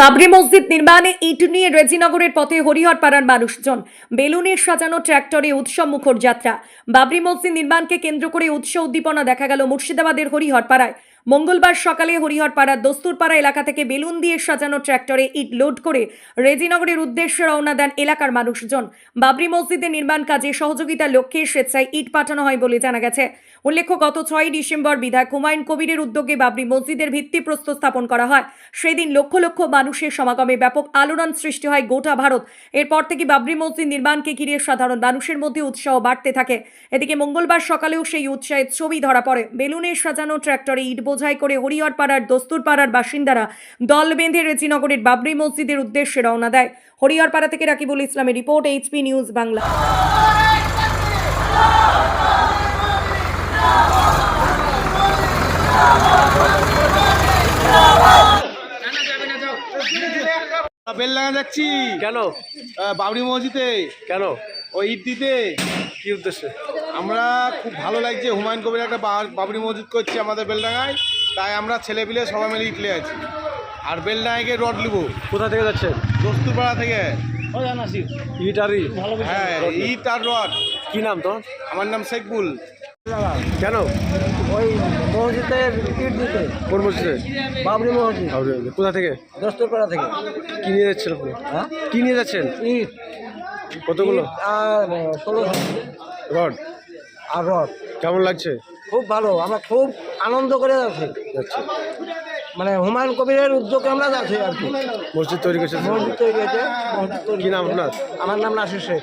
বাবরি মসজিদ নির্মাণে ইট নিয়ে রেজিনগরের পথে হরিহর পাড়ার মানুষজন। বেলুনের সাজানো ট্র্যাক্টরে উৎসব মুখর যাত্রা। বাবরি মসজিদ নির্মাণকে কেন্দ্র করে উৎস উদ্দীপনা দেখা গেল মুর্শিদাবাদের হরিহর পাড়ায় মঙ্গলবার সকালে হরিহর পাড়ার দস্তুরপাড়া এলাকা থেকে বেলুন দিয়ে সাজানো ট্র্যাক্টরে ইট লোড করে রেজিনগরের উদ্দেশ্যে রওনা দেন এলাকার মানুষজন। বাবরি মসজিদের নির্মাণ কাজে সহযোগিতার লক্ষ্যে স্বেচ্ছায় ইট পাঠানো হয় বলে জানা গেছে। উল্লেখ্য, গত ছয়ই ডিসেম্বর বিধায়ক হুমায়ুন কবিরের উদ্যোগে বাবরি মসজিদের ভিত্তিপ্রস্তর স্থাপন করা হয়। সেদিন লক্ষ লক্ষ মানুষের সমাগমে ব্যাপক আলোড়ন সৃষ্টি হয় গোটা ভারত। এরপর থেকে বাবরি মসজিদ নির্মাণকে ঘিরে সাধারণ মানুষের মধ্যে উৎসাহ বাড়তে থাকে। এদিকে মঙ্গলবার সকালেও সেই উৎসাহের ছবি ধরা পড়ে। বেলুনের সাজানো ট্র্যাক্টরে ইট বোঝাই করে হরিহর পাড়ার দস্তুর পাড়ার বাসিন্দারা দল বেঁধে রেজিনগরের বাবরি মসজিদের উদ্দেশ্যে রওনা দেয়। হরিহর পাড়া থেকে রাকিবুল ইসলামের report HP news Bangla. Beldanga যাচ্ছি কেন? বাবরি মসজিদে। কেন? ওই ঈদ দিতে। কি উদ্দেশ্যে? আমরা খুব ভালো লাগছে। হুমায়ুন কবির একটা বা- বাবরি মসজিদ করছি আমাদের বেলডাঙ্গায়। তাই আমরা ছেলে পিলে সবাই মিলে ইটলে আছি। আর বেলডাঙ্গাকে রড লিবো। কোথা থেকে যাচ্ছেন? দস্তুরপাড়া থেকে। ইটারি হ্যাঁ ইট আর রড। কি নাম তো আমার নাম শেখবুল কেন? ওই মসজিদের ইট দিতে। কোন মসজিদে? বাবরি মসজিদ। কোথা থেকে? দস্তরপাড়া থেকে। কি নিয়ে যাচ্ছেন আপনি? হ্যাঁ? কি নিয়ে যাচ্ছেন? ইট। কতগুলো? আর ষোলো। রড। আর কেমন লাগছে? খুব ভালো আমরা খুব আনন্দ করে যাচ্ছি। যাচ্ছে মানে হুমায়ুন কবিরের উদ্যোগে আমরা যাচ্ছি আর কি। মসজিদ তৈরি করছেন মসজিদ তৈরি হয়েছে মসজিদ তৈরি কি নাম। আপনার? আমার নাম নাসির শেখ।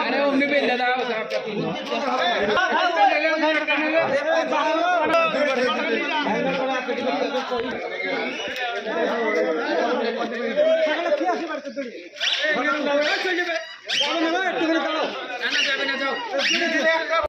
আরে অমনি পেন দাদা কি আছে বাড়িতে চলে যাবে একটু করে দাঁড়াও না না যাবে না যাও